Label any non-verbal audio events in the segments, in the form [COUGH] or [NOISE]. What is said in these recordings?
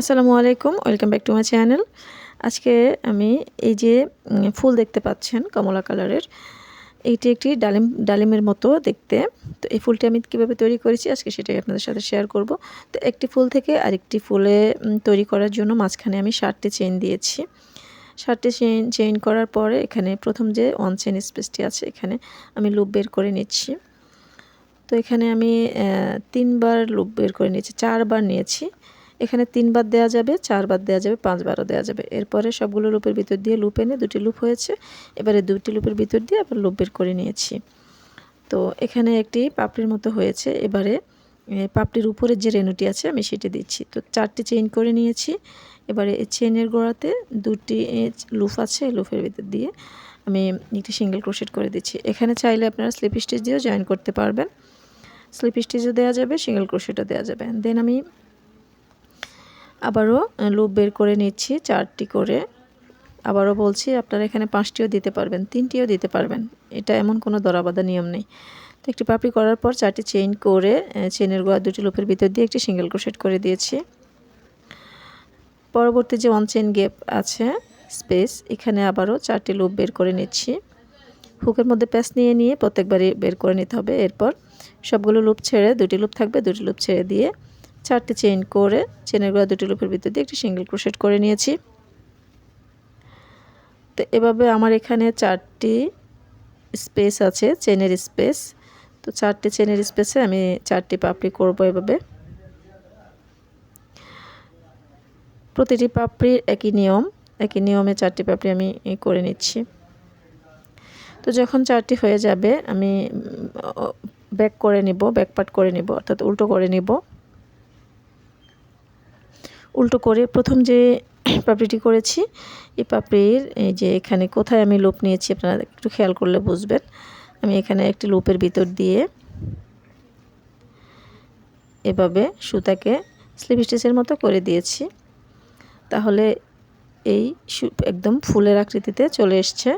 আসসালামু আলাইকুম, welcome back to my channel. আজকে আমি এই যে ফুল দেখতে পাচ্ছেন কমলা কালারের, এইটি একটি ডালিম, ডালিমের মতো দেখতে। তো এই ফুলটি আমি কীভাবে তৈরি করেছি আজকে সেটাই আপনাদের সাথে শেয়ার করব। তো একটি ফুল থেকে আরেকটি ফুলে তৈরি করার জন্য মাঝখানে আমি ষাটটি চেইন দিয়েছি। ষাটটি চেইন চেইন করার পরে এখানে প্রথম যে ওয়ান চেইন স্পেসটি আছে, এখানে আমি লুপ বের করে নিচ্ছি। তো এখানে আমি তিনবার লুপ বের করে নিয়েছি, চারবার নিয়েছি। এখানে তিনবার দেওয়া যাবে, চারবার দেওয়া যাবে, পাঁচবারও দেওয়া যাবে। এরপরে সবগুলো লুপের ভিতর দিয়ে লুপ এনে দুটি লুপ হয়েছে। এবারে দুটি লুপের ভিতর দিয়ে আবার লুপ বের করে নিয়েছি। তো এখানে একটি পাপড়ির মতো হয়েছে। এবারে পাপড়ির উপরে যে রেনুটি আছে, আমি সেটি দিচ্ছি। তো চারটি চেইন করে নিয়েছি। এবারে এই চেইনের গোড়াতে দুটি লুপ আছে লুপের ভিতর দিয়ে আমি একটি সিঙ্গেল ক্রোশেট করে দিচ্ছি। এখানে চাইলে আপনারা স্লিপ স্টিচ দিয়েও জয়েন করতে পারবেন। স্লিপ স্টিচও দেওয়া যাবে, সিঙ্গেল ক্রোশেটও দেওয়া যাবে। দেন আমি আবারও লুপ বের করে নিচ্ছি, চারটি করে। আবারও বলছি, আপনারা এখানে পাঁচটিও দিতে পারবেন, তিনটিও দিতে পারবেন। এটা এমন কোনো দরাবাধা নিয়ম নেই। তো একটি পাপড়ি করার পর চারটি চেইন করে চেইনের গোয়া দুটি লুপের ভিতর দিয়ে একটি সিঙ্গেল ক্রোশেট করে দিয়েছি। পরবর্তী যে ওয়ান চেইন গ্যাপ আছে স্পেস এখানে আবারও চারটি লুপ বের করে নিচ্ছি। হুকের মধ্যে প্যাচ নিয়ে নিয়ে প্রত্যেকবারই বের করে নিতে হবে। এরপর সবগুলো লুপ ছেড়ে দুটি লুপ থাকবে, দুটি লুপ ছেড়ে দিয়ে চারটে চেইন করে চেনের গোড়া দুটি লুপের ভিতর দিয়ে একটি সিঙ্গেল ক্রোশেট করে নিয়েছি। তো এভাবে আমার এখানে চারটি স্পেস আছে চেনের স্পেস তো চারটি চেনের স্পেসে আমি চারটি পাপড়ি করব এভাবে। প্রতিটি পাপড়ির একই নিয়ম, একই নিয়মে চারটি পাপড়ি আমি করে নিচ্ছি। তো যখন চারটি হয়ে যাবে, আমি ব্যাক করে নিব ব্যাক পার্ট করে নিব, অর্থাৎ উল্টো করে নিব। উল্টো করে প্রথম যে [CLEARS THROAT] পাপড়িটি করেছি, এই পাপড়ির, এই যে এখানে কোথায় আমি লোপ নিয়েছি আপনারা একটু খেয়াল করলে বুঝবেন। আমি এখানে একটি লোপের ভিতর দিয়ে এভাবে সুতাকে স্লিপ স্টিচের মতো করে দিয়েছি। তাহলে এই একদম ফুলের আকৃতিতে চলে এসছে।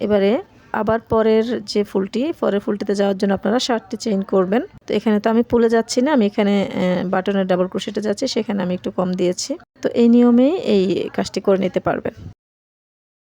এবারে আবার পরের যে ফুলটি, পরের ফুলটিতে যাওয়ার জন্য আপনারা শার্টটি চেইন করবেন। তো এখানে তো আমি পুলে যাচ্ছি না, আমি এখানে বাটনের ডাবল ক্রোশেটে যাচ্ছি, সেখানে আমি একটু কম দিয়েছি। তো এই নিয়মেই এই কাজটি করে নিতে পারবেন।